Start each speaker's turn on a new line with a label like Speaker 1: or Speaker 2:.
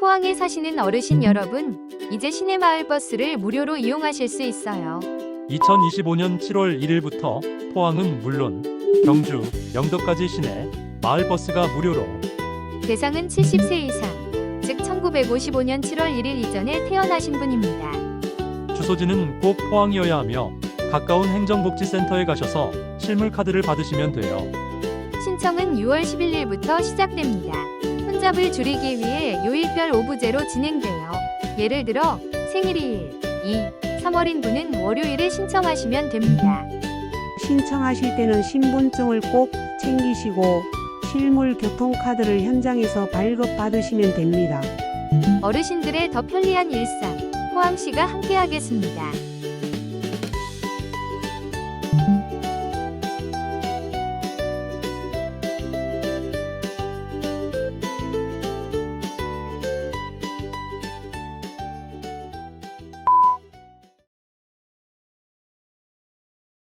Speaker 1: 포항에 사시는 어르신 여러분, 이제 시내마을 버스를 무료로 이용하실 수 있어요.
Speaker 2: 2025년 7월 1일부터 포항은 물론 경주, 영덕까지 시내 마을 버스가 무료로
Speaker 1: 대상은 70세 이상, 즉 1955년 7월 1일 이전에 태어나신 분입니다.
Speaker 2: 주소지는 꼭 포항이어야 하며 가까운 행정복지센터에 가셔서 실물 카드를 받으시면 돼요.
Speaker 1: 신청은 6월 11일부터 시작됩니다. 혼잡을 줄이기 위해 요일별 오부제로 진행돼요. 예를 들어 생일이 1, 2, 3월인 분은 월요일에 신청하시면 됩니다.
Speaker 3: 신청하실 때는 신분증을 꼭 챙기시고 실물 교통카드를 현장에서 발급받으시면 됩니다.
Speaker 1: 어르신들의 더 편리한 일상, 포항시가 함께하겠습니다.